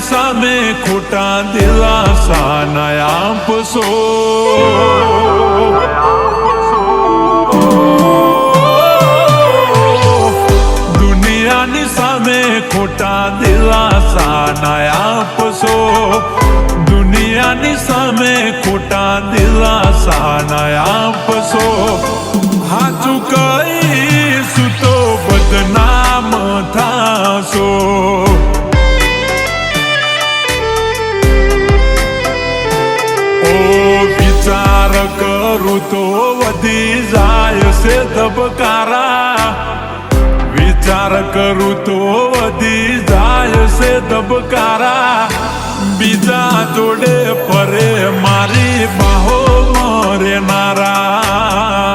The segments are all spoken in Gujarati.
સામે ખોટા દિલાસા ના આપશો દુનિયાની સામે ખોટા દિલાસા ના આપશો દુનિયાની સામે ખોટા દિલાસા ના આપશો હાચું કહીશું તો વધી જાય છે ધબકારા. વિચાર કરું તો વધી જાય છે ધબકારા. બીજા જોડે ફરે મારી બાહો મરે નારા.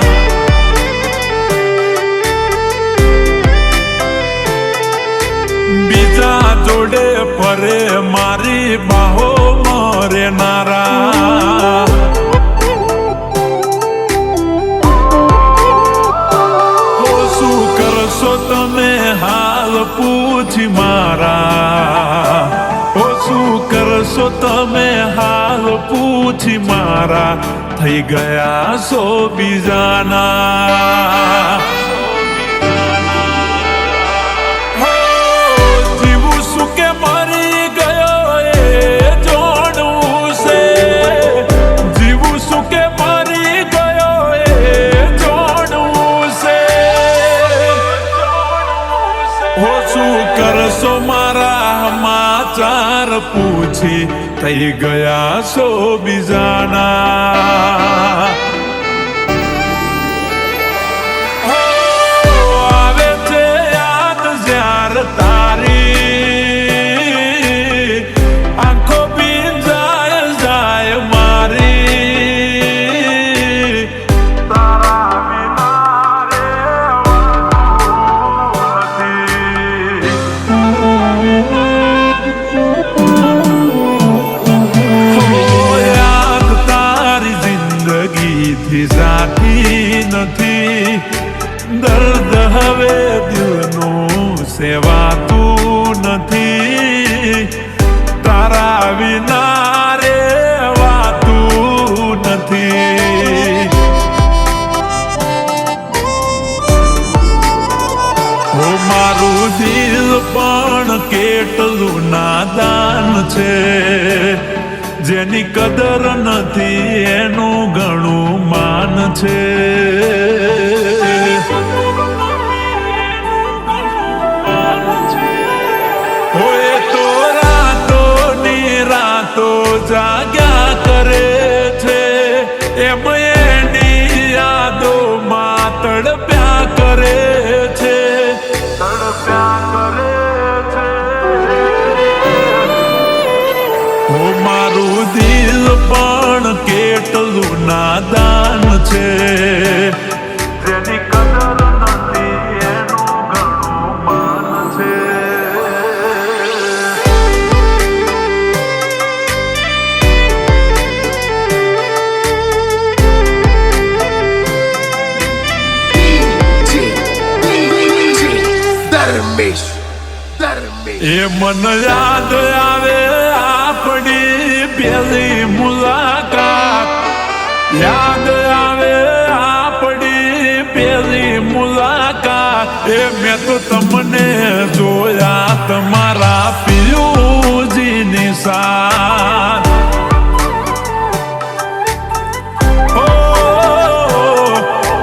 બીજા જોડે ફરે મારી હાલ પૂછી મારા. ઓ શું કરશો તમે? હાલ પૂછી મારા. થઈ ગયા સો બીજાના. ગયા સો બીજાના. દર્દ હવે દિલનું સેવાતું નથી. તારા વિના રેવાતું નથી. ઓ મારું દિલ પણ કેટલું નાદાન છે. જેની કદર નથી એનું ઘણું માન છે. જાગ્યા કરે છે. એમ એની યાદો માં તડપ્યા કરે છે. તડપ્યા કરે ઓ મારું દિલ પણ કેટલું નાદાન છે. ધર્મેશ. ધર્મેશ. એ મન યાદ આવે આપણી પેલી મુલાકાત. યાદ આવે આપણી પેલી મુલાકાત. એ મેં તો તમને જોયા તમારા પિયુજીની સાથ.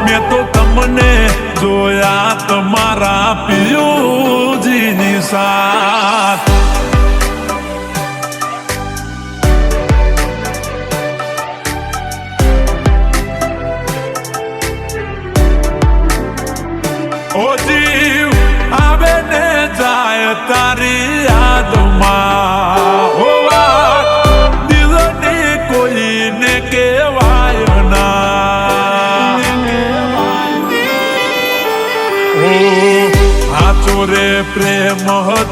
મેં તો તમને જોયા તમારા પિયુજીની સાથ ઓ જીવ આવે ને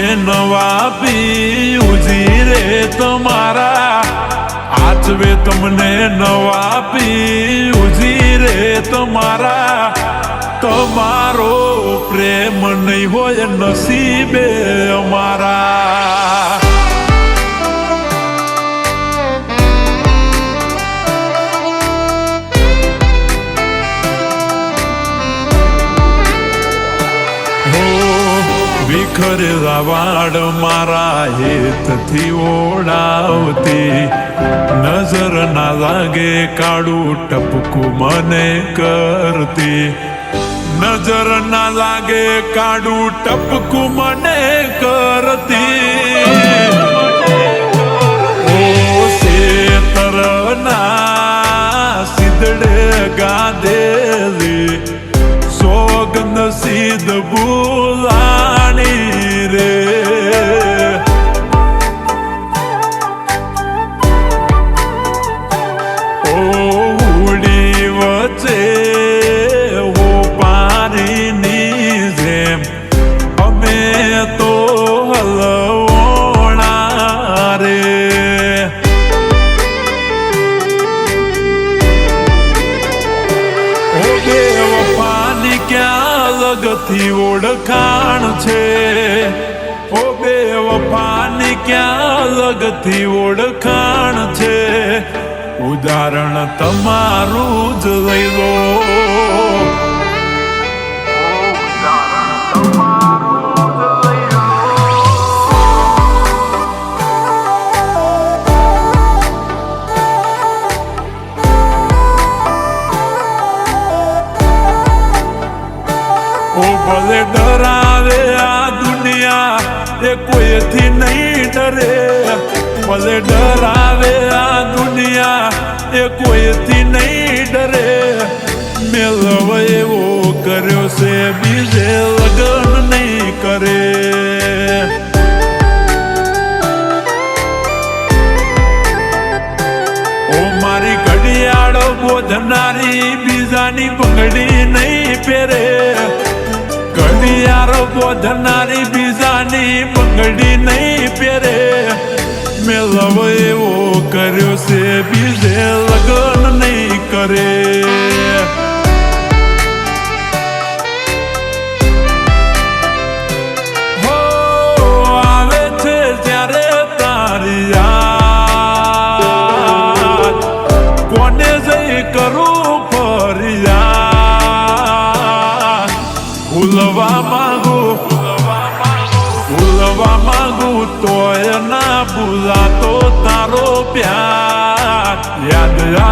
નવા પી ઉજી રે તમારા આચવે તમને નવા પી ઉજી રે તમારા. તમારો પ્રેમ નહીં હોય નસીબે અમારા. હો વિખરેલા વાડ મારા હેતથી ઓળાવતી. નજર ના લાગે કાળું ટપકું મને કરતી. નજર ના લાગે કાળું ટપકું મને કરતી. ઓ સિદડે ગાધેલી સોગંદ સિદ્ધ ઓ પાણીની જેમ અમે તો હલવણા રે વફાની ક્યાં લગથી ઓળખાણ છે ઓ બે વફાની ક્યાં લગથી ઓળખાણ છે ઉદાહરણ તમારું જ લઈ લો ભલે ડરાવે આ દુનિયા એ કોઈથી નહીં ડરે. ભલે ડરાવે આ દુનિયા, એ કોઈથી નહીં ડરે. મેલવ એવો કર્યો છે, બીજે લગન નહીં કરે. ઓ મારી ઘડિયાળ બોધનારી બીજાની બંગડી નહીં પહેરે. ઘડિયાળો બોધનારી બીજાની બંગડી નહીં પહેરે. મેં લવ એવો કર્યો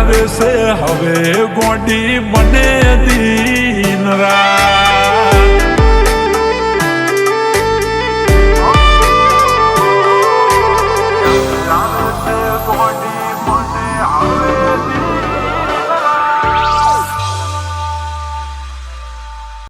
આવે છે. હવે ગોડી મને દીન